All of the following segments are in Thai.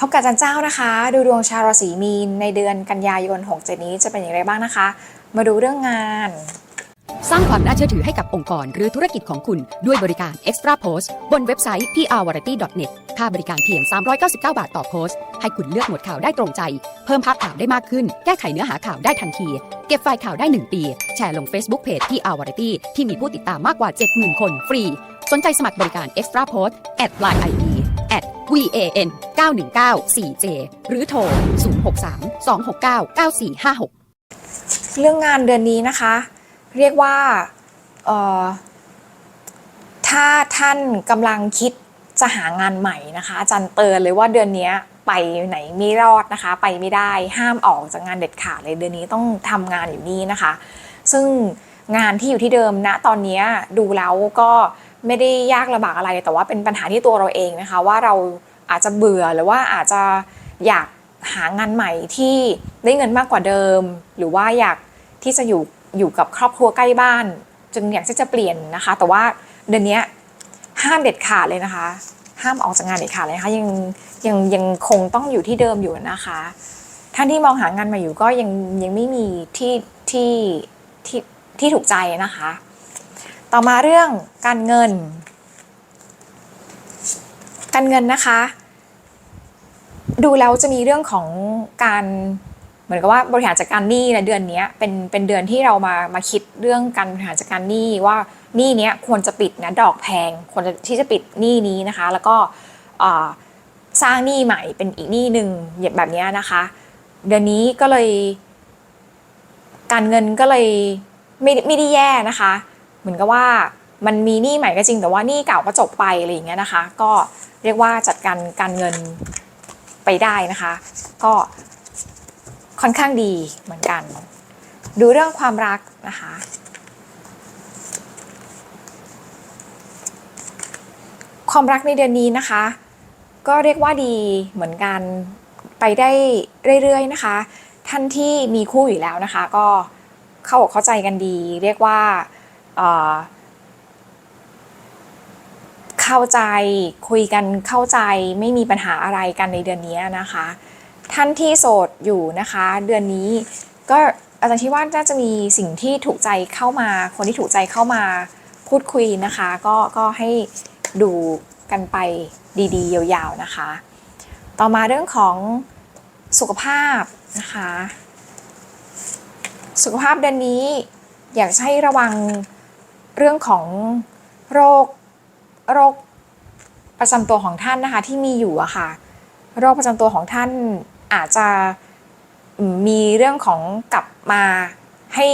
พบกับอาจันเจ้านะคะ ดูดวงชาวราศีมีนในเดือนกันยายน67นี้จะเป็นอย่างไรบ้างนะคะ มาดูเรื่องงาน สร้างความน่าเชื่อถือให้กับองค์กรหรือธุรกิจของคุณด้วยบริการ Extra Post บนเว็บไซต์ prvariety.net ค่าบริการเพียง 399 บาทต่อโพสต์ ให้คุณเลือกหมวดข่าวได้ตรงใจ เพิ่มภาพข่าวได้มากขึ้น แก้ไขเนื้อหาข่าวได้ทันที เก็บไฟล์ข่าวได้ 1 ปี แชร์ลง Facebook Page PR Variety ที่มีผู้ติดตามมากกว่า 70,000 คนฟรี สนใจสมัครบริการ Extra Post at line ID van 919 4j หรือโทร 063 269 9456 เรื่องงานเดือนนี้นะคะ เรียกว่าออถ้าท่านกำลังคิดจะหางานใหม่นะคะ อาจารย์เตือนเลยว่าเดือนนี้ไปไหนไม่รอดนะคะ ไปไม่ได้ห้ามออกจากงานเด็ดขาดเลยเดือนนี้ต้องทำงานอยู่นี่นะคะ ซึ่งงานที่อยู่ที่เดิมณตอนนี้ดูแล้วก็ ไม่ได้ยากลำบากอะไร แต่ว่าเป็นปัญหาที่ตัวเราเองนะคะ ว่าเราอาจจะเบื่อหรือว่าอาจจะอยากหางานใหม่ที่ได้เงินมากกว่าเดิม หรือว่าอยากที่จะอยู่อยู่กับครอบครัวใกล้บ้าน จึงอยากที่จะเปลี่ยนนะคะ แต่ว่าเดือนนี้ห้ามเด็ดขาดเลยนะคะ ห้ามออกจากงานเด็ดขาดเลยนะคะยังยังยังคงต้องอยู่ที่เดิมอยู่นะคะท่านที่มองหางานใหม่อยู่ก็ยังยังไม่มีที่ที่ที่ที่ถูกใจนะคะ ต่อมาเรื่องการเงิน การเงินนะคะ ดูแล้วจะมีเรื่องของการเหมือนกับว่าบริหารจัดการหนี้ในเดือนนี้เป็นเป็นเดือนที่เรามามาคิดเรื่องการบริหารจัดการหนี้ว่าหนี้นี้ควรจะปิดนะดอกแพงควรจะที่จะปิดหนี้นี้นะคะ แล้วก็สร้างหนี้ใหม่เป็นอีกหนี้หนึ่งแบบนี้นะคะ เดือนนี้ก็เลย การเงินก็เลยไม่ไม่ได้แย่นะคะ มือนกับว่ามันมีหนี้ใหม่ก็จริง แต่ว่าหนี้เก่าก็จบไปอะไรอย่างเงี้ยนะคะ ก็เรียกว่าจัดการการเงินไปได้นะคะ ก็ค่อนข้างดีเหมือนกัน ดูเรื่องความรักนะคะ ความรักในเดือนนี้นะคะ ก็เรียกว่าดีเหมือนกันไปได้เรื่อยๆนะคะ ท่านที่มีคู่อยู่แล้วนะคะ ก็เข้าอกเข้าใจกันดี เรียกว่า เข้าใจคุยกันเข้าใจไม่มีปัญหาอะไรกันในเดือนนี้นะคะ ท่านที่โสดอยู่นะคะ เดือนนี้ก็อาจารย์คิดว่าน่าจะมีสิ่งที่ถูกใจเข้ามา คนที่ถูกใจเข้ามาพูดคุยนะคะ ก็ก็ให้ดูกันไปดีๆ ยาวๆนะคะ ต่อมาเรื่องของสุขภาพนะคะ สุขภาพเดือนนี้อยากให้ระวัง เรื่องของโรคโรคประจำตัวของท่านนะคะที่มีอยู่อะค่ะ โรคประจำตัวของท่านอาจจะมีเรื่องของกลับมาให้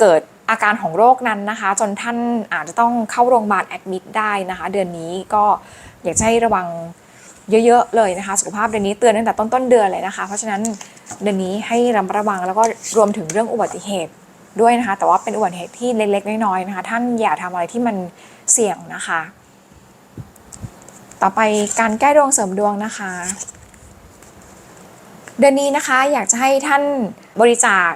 เกิดอาการของโรคนั้นนะคะ จนท่านอาจจะต้องเข้าโรงพยาบาลแอดมิดได้นะคะ เดือนนี้ก็อยากให้ระวังเยอะๆเลยนะคะ สุขภาพเดือนนี้เตือนตั้งแต่ต้นต้นๆเดือนเลยนะคะ เพราะฉะนั้นเดือนนี้ให้ระมัดระวังแล้วก็รวมถึงเรื่องอุบัติเหตุ ด้วยนะคะ แต่ว่าเป็นอุบัติเหตุที่เล็กๆน้อยๆนะคะ ท่านอย่าทำอะไรที่มันเสี่ยงนะคะ ต่อไปการแก้ดวงเสริมดวงนะคะ เดือนนี้นะคะอยากจะให้ท่านบริจาค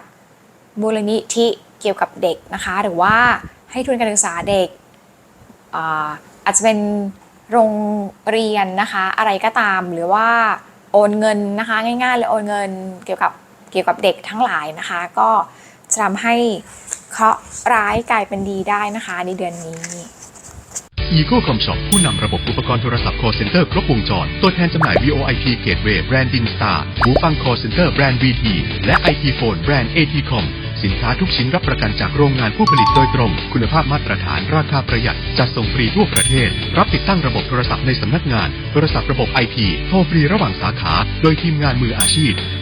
มูลนิธิเกี่ยวกับเด็กนะคะ หรือว่าให้ทุนการศึกษาเด็กอาอาจจะเป็นโรงเรียนนะคะ อะไรก็ตามหรือว่าโอนเงินนะคะ ง่ายๆเลยโอนเงินเกี่ยวกับเกี่ยวกับเด็กทั้งหลายนะคะ ก็ จะทำให้เคราะห์ร้ายกลายเป็นดีได้นะคะในเดือนนี้ Eagle Com Shop ผู้นำระบบอุปกรณ์โทรศัพท์ call center ครบวงจร ตัวแทนจำหน่าย VoIP Gateway แบรนด์ Dingstar หูฟัง call center แบรนด์ VT และ IT Phone แบรนด์ ATCom สินค้าทุกชิ้นรับประกันจากโรงงานผู้ผลิตโดยตรง คุณภาพมาตรฐาน ราคาประหยัด จัดส่งฟรีทั่วประเทศ รับติดตั้งระบบโทรศัพท์ในสำนักงาน โทรศัพท์ระบบ IP โทรฟรีระหว่างสาขา โดยทีมงานมืออาชีพ